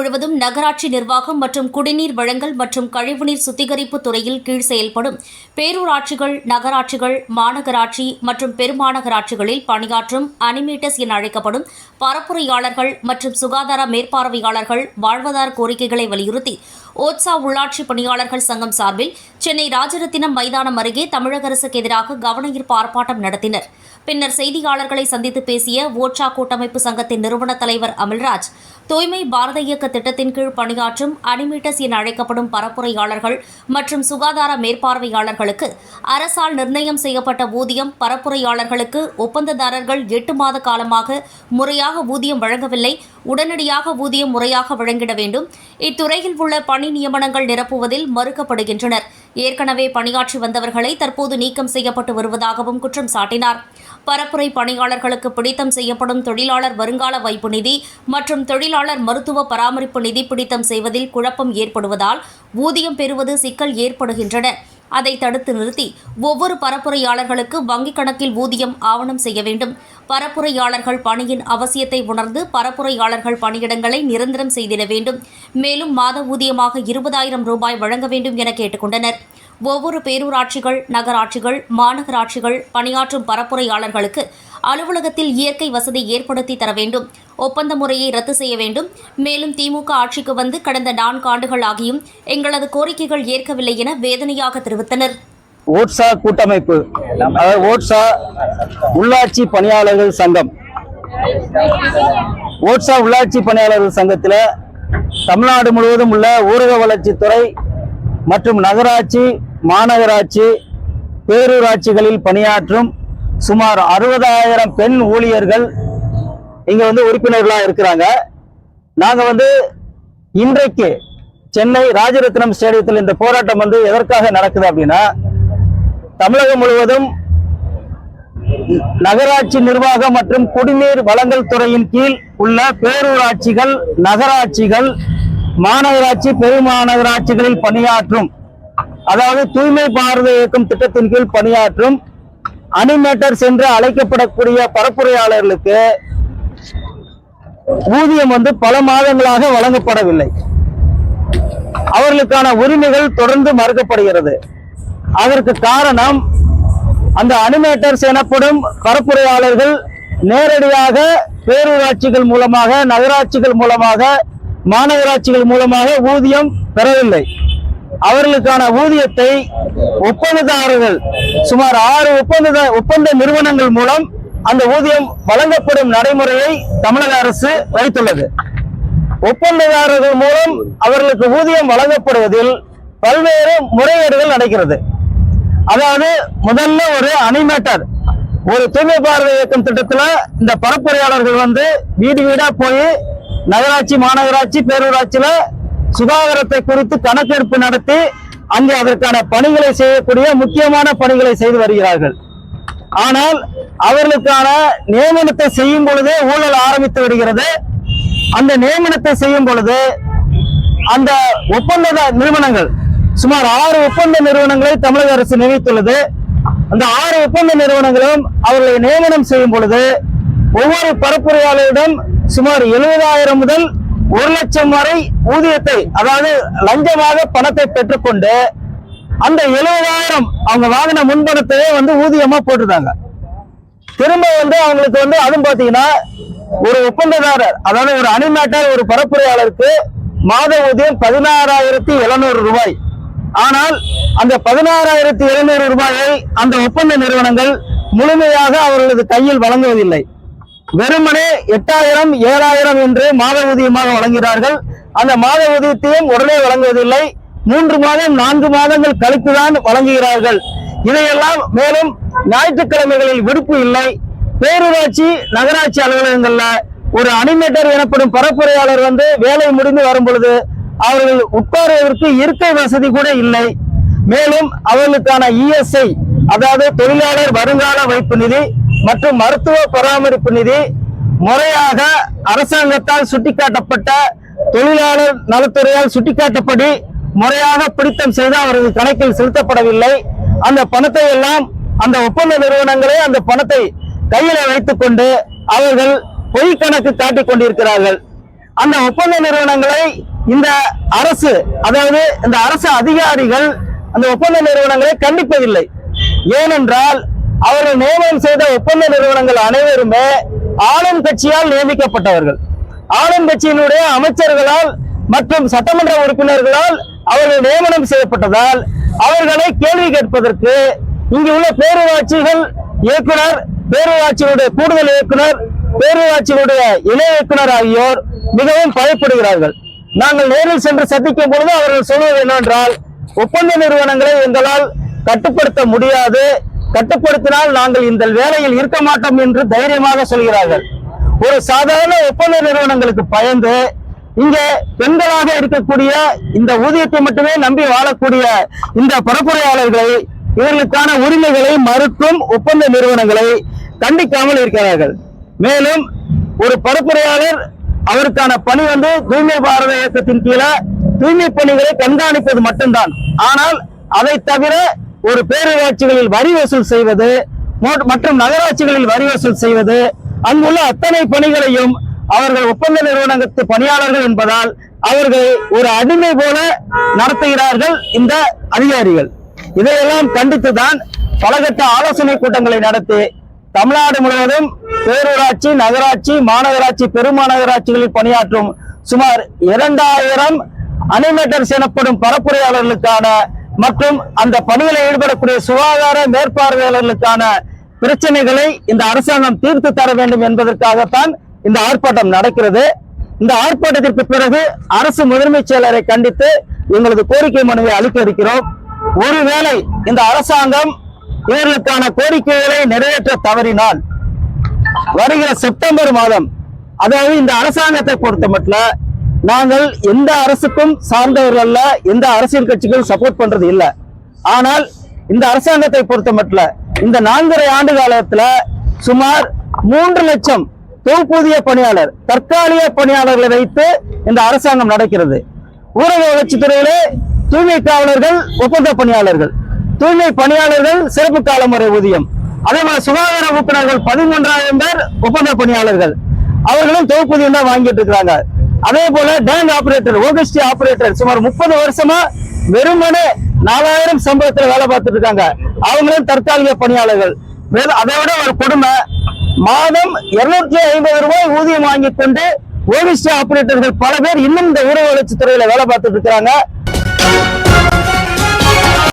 முழுவதும் நகராட்சி நிர்வாகம் மற்றும் குடிநீர் வழங்கல் மற்றும் கழிவுநீர் சுத்திகரிப்பு துறையில் கீழ் செயல்படும் பேரூராட்சிகள் நகராட்சிகள் மாநகராட்சி மற்றும் பெருமாநகராட்சிகளில் பணியாற்றும் அனிமேட்டஸ் என அழைக்கப்படும் பரப்புரையாளர்கள் மற்றும் சுகாதார மேற்பார்வையாளர்கள் வாழ்வாதார கோரிக்கைகளை வலியுறுத்தி ஓட்சா உள்ளாட்சி பணியாளர்கள் சங்கம் சார்பில் சென்னை ராஜரத்தினம் மைதானம் அருகே தமிழக அரசுக்கு எதிராக கவனஈர்ப்பு ஆர்ப்பாட்டம் நடத்தினர். பின்னர் செய்தியாளர்களை சந்தித்து பேசிய ஓட்சா கூட்டமைப்பு சங்கத்தின் நிறுவன தலைவர் அமல்ராஜ் தூய்மை பாரத இயக்க திட்டத்தின் கீழ் பணியாற்றும் அனிமேட்டஸ் என அழைக்கப்படும் பரப்புரையாளர்கள் மற்றும் சுகாதார மேற்பார்வையாளர்களுக்கு அரசால் நிர்ணயம் செய்யப்பட்ட ஊதியம் பரப்புரையாளர்களுக்கு ஒப்பந்ததாரர்கள் எட்டு மாத காலமாக முறையாக ஊதியம் வழங்கவில்லை. உடனடியாக ஊதியம் முறையாக வழங்கிட வேண்டும். இத்துறையில் உள்ள பணி நியமனங்கள் நிரப்புவதில் மறுக்கப்படுகின்றனர். ஏற்கனவே பணியாற்றி வந்தவர்களை தற்போது நீக்கம் செய்யப்பட்டு வருவதாகவும் குற்றம் சாட்டினார். பரப்புரை பணியாளர்களுக்கு பிடித்தம் செய்யப்படும் தொழிலாளர் வருங்கால வைப்பு நிதி மற்றும் தொழிலாளர் மருத்துவ பராமரிப்பு நிதி பிடித்தம் செய்வதில் குழப்பம் ஏற்படுவதால் ஊதியம் பெறுவது சிக்கல் ஏற்படுகின்றன. அதை தடுத்து நிறுத்தி ஒவ்வொரு பரப்புரையாளர்களுக்கு வங்கிக் கணக்கில் ஊதியம் ஆவணம் செய்ய வேண்டும். பரப்புரையாளர்கள் பணியின் அவசியத்தை உணர்ந்து பரப்புரையாளர்கள் பணியிடங்களை நிரந்தரம் செய்திட வேண்டும். மேலும் மாத ஊதியமாக இருபதாயிரம் ரூபாய் வழங்க வேண்டும் என கேட்டுக்கொண்டனர் ஒவ்வொரு பேரூராட்சிகள் நகராட்சிகள் மாநகராட்சிகள் பணியாற்றும் பரப்புரையாளர்களுக்கு அலுவலகத்தில் இயற்கை வசதி ஏற்படுத்தி தர வேண்டும். ஒப்பந்த முறையை ரத்து செய்ய வேண்டும். மேலும் திமுக ஆட்சிக்கு வந்து கடந்த நான்கு ஆண்டுகள் ஆகியும் எங்களது கோரிக்கைகள் ஏற்கவில்லை என வேதனையாக தெரிவித்தனர். ஓட்ஸா கூட்டமைப்பு ஓட்ஸா உள்ளாட்சி பணியாளர்கள் சங்கம் ஓட்ஸா உள்ளாட்சி பணியாளர்கள் சங்கத்தில் தமிழ்நாடு முழுவதும் உள்ள ஊரக வளர்ச்சித்துறை மற்றும் நகராட்சி மாநகராட்சி பேரூராட்சிகளில் பணியாற்றும் சுமார் அறுபதாயிரம் பெண் ஊழியர்கள் இங்கே வந்து உறுப்பினர்களாக இருக்கிறாங்க. நாங்கள் வந்து இன்றைக்கு சென்னை ராஜரத்னம் ஸ்டேடியத்தில் இந்த போராட்டம் வந்து எதற்காக நடக்குது அப்படின்னா தமிழகம் முழுவதும் நகராட்சி நிர்வாகம் மற்றும் குடிநீர் வழங்கல் துறையின் கீழ் உள்ள பேரூராட்சிகள் நகராட்சிகள் மாநகராட்சி பெருமாநகராட்சிகளில் பணியாற்றும் அதாவது தூய்மை பாரத இயக்கம் திட்டத்தின் கீழ் பணியாற்றும் அனிமேட்டர்ஸ் என்று அழைக்கப்படக்கூடிய பரப்புரையாளர்களுக்கு ஊதியம் வந்து பல மாதங்களாக வழங்கப்படவில்லை. அவர்களுக்கான உரிமைகள் தொடர்ந்து மறுக்கப்படுகிறது. அதற்கு காரணம் அந்த அனிமேட்டர்ஸ் எனப்படும் பரப்புரையாளர்கள் நேரடியாக பேரூராட்சிகள் மூலமாக நகராட்சிகள் மூலமாக மாநகராட்சிகள் மூலமாக ஊதியம் பெறவில்லை. அவர்களுக்கான ஊதியத்தை ஒப்பந்ததாரர்கள் சுமார் ஆறு ஒப்பந்த ஒப்பந்த நிறுவனங்கள் மூலம் அந்த ஊதியம் வழங்கப்படும் நடைமுறையை தமிழக அரசு வைத்துள்ளது. ஒப்பந்ததாரர்கள் மூலம் அவர்களுக்கு ஊதியம் வழங்கப்படுவதில் பல்வேறு முறைகேடுகள் நடக்கிறது. அதாவது முதல்ல ஒரு அனிமேட்டர் ஒரு தூய்மை பாரத இயக்கம் திட்டத்துல இந்த பரப்புரையாளர்கள் வந்து வீடு வீடா போய் நகராட்சி மாநகராட்சி பேரூராட்சியில சுகாதாரத்தை குறித்து கணக்கெடுப்பு நடத்தி அங்கே அதற்கான பணிகளை செய்யக்கூடிய முக்கியமான பணிகளை செய்து வருகிறார்கள். ஆனால் அவர்களுக்கான நியமனத்தை செய்யும் பொழுதே ஊழல் ஆரம்பித்து விடுகிறது. அந்த நியமனத்தை செய்யும் பொழுது அந்த ஒப்பந்த நிறுவனங்கள் சுமார் ஆறு ஒப்பந்த நிறுவனங்களை தமிழக அரசு நியமித்துள்ளது. அந்த ஆறு ஒப்பந்த நிறுவனங்களும் அவர்களை நியமனம் செய்யும் பொழுது ஒவ்வொரு பரப்புரையாளரிடம் சுமார் எழுபதாயிரம் முதல் ஒரு லட்சம் வரை ஊதியத்தை அதாவது லஞ்சமாக பணத்தை பெற்றுக்கொண்டு அந்த எழுபதாயிரம் அவங்க வாங்கின முன்பணத்தையே வந்து ஊதியமா போட்டுருந்தாங்க. திரும்ப வந்து அவங்களுக்கு வந்து அதுவும் பாத்தீங்கன்னா ஒரு ஒப்பந்ததாரர் அதாவது ஒரு அனிமேட்டர் ஒரு பரப்புரையாளருக்கு மாத ஊதியம் பதினாறாயிரத்தி எழுநூறு ரூபாய். ஆனால் அந்த பதினாறாயிரத்தி எழுநூறு ரூபாயை அந்த ஒப்பந்த நிறுவனங்கள் முழுமையாக அவர்களது கையில் வழங்குவதில்லை. வெறுமனே எட்டாயிரம் ஏழாயிரம் என்று மாத ஊதியமாக வழங்குகிறார்கள். அந்த மாத ஊதியத்தையும் உடனே வழங்குவதில்லை. மூன்று மாதம் நான்கு மாதங்கள் கழித்துதான் வழங்குகிறார்கள். இதையெல்லாம் மேலும் ஞாயிற்றுக்கிழமைகளில் விடுப்பு இல்லை. பேரூராட்சி நகராட்சி அலுவலகங்கள்ல ஒரு அனிமேட்டர் எனப்படும் பரப்புரையாளர் வந்து வேலை முடிந்து வரும் பொழுது அவர்கள் உட்காருவதற்கு இருக்கை வசதி கூட இல்லை. மேலும் அவர்களுக்கான இஎஸ்ஐ அதாவது தொழிலாளர் வருங்கால வைப்பு நிதி மற்றும் மருத்துவ பராமரிப்பு நிதி முறையாக அரசாங்கத்தால் சுட்டிக்காட்டப்பட்ட தொழிலாளர் நலத்துறையால் சுட்டிக்காட்டப்படி முறையாக பிடித்தம் செய்து அவரது கணக்கில் செலுத்தப்படவில்லை. அந்த பணத்தை எல்லாம் அந்த ஒப்பந்த நிறுவனங்களே அந்த பணத்தை கையில வைத்துக் கொண்டு அவர்கள் பொய் கணக்கு காட்டிக் கொண்டிருக்கிறார்கள். அந்த ஒப்பந்த நிறுவனங்களை இந்த அரசு அதாவது இந்த அரசு அதிகாரிகள் அந்த ஒப்பந்த நிறுவனங்களை கண்டிப்பதில்லை. ஏனென்றால் அவர்கள் நியமனம் செய்த ஒப்பந்த நிறுவனங்கள் அனைவருமே ஆளும் கட்சியால் நியமிக்கப்பட்டவர்கள். ஆளும் கட்சியினுடைய அமைச்சர்களால் மற்றும் சட்டமன்ற உறுப்பினர்களால் அவர்கள் நியமனம் செய்யப்பட்டதால் அவர்களை கேள்வி கேட்பதற்கு இங்கு உள்ள பேரூராட்சிகள் இயக்குனர் பேரூராட்சியினுடைய கூடுதல் இயக்குனர் பேரூராட்சியுடைய இணை இயக்குனர் ஆகியோர் மிகவும் பயப்படுகிறார்கள். நாங்கள் நேரில் சென்று சந்திக்கும் பொழுது அவர்கள் சொல்வது என்னவென்றால் ஒப்பந்த நிறுவனங்களை எங்களால் கட்டுப்படுத்த முடியாது. கட்டுப்படுத்தினால் நாங்கள் இந்த வேலையில் இருக்க மாட்டோம் என்று தைரியமாக சொல்கிறார்கள். ஒரு சாதாரண ஒப்பந்த நிறுவனங்களுக்கு பயந்து இங்கே பெண்களாக இருக்கக்கூடிய இந்த ஊதியத்தை மட்டுமே நம்பி வாழக்கூடிய இந்த பரப்புரையாளர்களை இவர்களுக்கான உரிமைகளை மறுக்கும் ஒப்பந்த நிறுவனங்களை கண்டிக்காமல் இருக்கிறார்கள். மேலும் ஒரு பரப்புரையாளர் அவருக்கான பணி வந்து தூய்மை பாரத இயக்கத்தின் கீழே தூய்மை பணிகளை கண்காணிப்பது மட்டும்தான். ஆனால் அதை தவிர ஒரு பேரூராட்சிகளில் வரி வசூல் செய்வது மற்றும் நகராட்சிகளில் வரி வசூல் செய்வது அங்குள்ள அத்தனை பணிகளையும் அவர்கள் ஒப்பந்த நிறுவனத்து பணியாளர்கள் என்பதால் அவர்கள் ஒரு அடிமை போல நடத்துகிறார்கள் இந்த அதிகாரிகள். இதையெல்லாம் கண்டித்துதான் பலகட்ட ஆலோசனை கூட்டங்களை நடத்தி தமிழ்நாடு முழுவதும் பேரூராட்சி நகராட்சி மாநகராட்சி பெருமாநகராட்சிகளில் பணியாற்றும் சுமார் இரண்டாயிரம் அனிமேட்டர்ஸ் எனப்படும் பரப்புரையாளர்களுக்கான மற்றும் அந்த பணியில் ஈடுபடக்கூடிய சுகாதார மேற்பார்வையாளர்களுக்கான பிரச்சனைகளை இந்த அரசாங்கம் தீர்த்து தர வேண்டும் என்பதற்காகத்தான் இந்த ஆர்ப்பாட்டம் நடக்கிறது. இந்த ஆர்ப்பாட்டத்திற்கு பிறகு அரசு முதன்மைச் செயலரை கண்டித்து எங்களது கோரிக்கை மனுவை அளிக்க இருக்கிறோம். ஒருவேளை இந்த அரசாங்கம் இவர்களுக்கான கோரிக்கைகளை நிறைவேற்ற தவறினால் வருகிற செப்டம்பர் மாதம் அதாவது இந்த அரசாங்கத்தை பொறுத்த மட்டும் நாங்கள் எந்த அரசுக்கும் சார்ந்தவர்கள் அல்ல எந்த அரசியல் கட்சிகளும் சப்போர்ட் பண்றது இல்ல. ஆனால் இந்த அரசாங்கத்தை பொறுத்த மட்டும் இந்த நான்கரை ஆண்டு காலத்துல சுமார் மூன்று லட்சம் தொகுப்பூதிய பணியாளர் தற்காலிக பணியாளர்களை வைத்து இந்த அரசாங்கம் நடக்கிறது. ஊரக வளர்ச்சித் துறையிலே தூய்மை காவலர்கள் ஒப்பந்த பணியாளர்கள். தூய்மை பணியாளர்கள் சிறப்பு கால முறை ஊதியம். அதே மாதிரி சுகாதார உறுப்பினர்கள் பதிமூன்றாயிரம் பேர் ஒப்பந்த பணியாளர்கள். அவர்களும் தொகுப்பூதியம் தான் வாங்கிட்டு இருக்கிறாங்க. அதே போல டேங்க் ஆபரேட்டர் ஓகஸ்டி ஆபரேட்டர் சுமார் முப்பது வருஷமா வெறுமனே நாலாயிரம் சம்பளத்துல வேலை பார்த்துட்டு இருக்காங்க. அவங்களும் தற்காலிக பணியாளர்கள். மேலும் அதை விட ஒரு கொடுமை மாதம் இருநூற்றி ஐம்பது ரூபாய் ஊதியம் வாங்கி கொண்டு ஓவிஸ்டி ஆபரேட்டர்கள் பல பேர் இன்னும் இந்த ஊரக வளர்ச்சி துறையில வேலை பார்த்துட்டு இருக்கிறாங்க.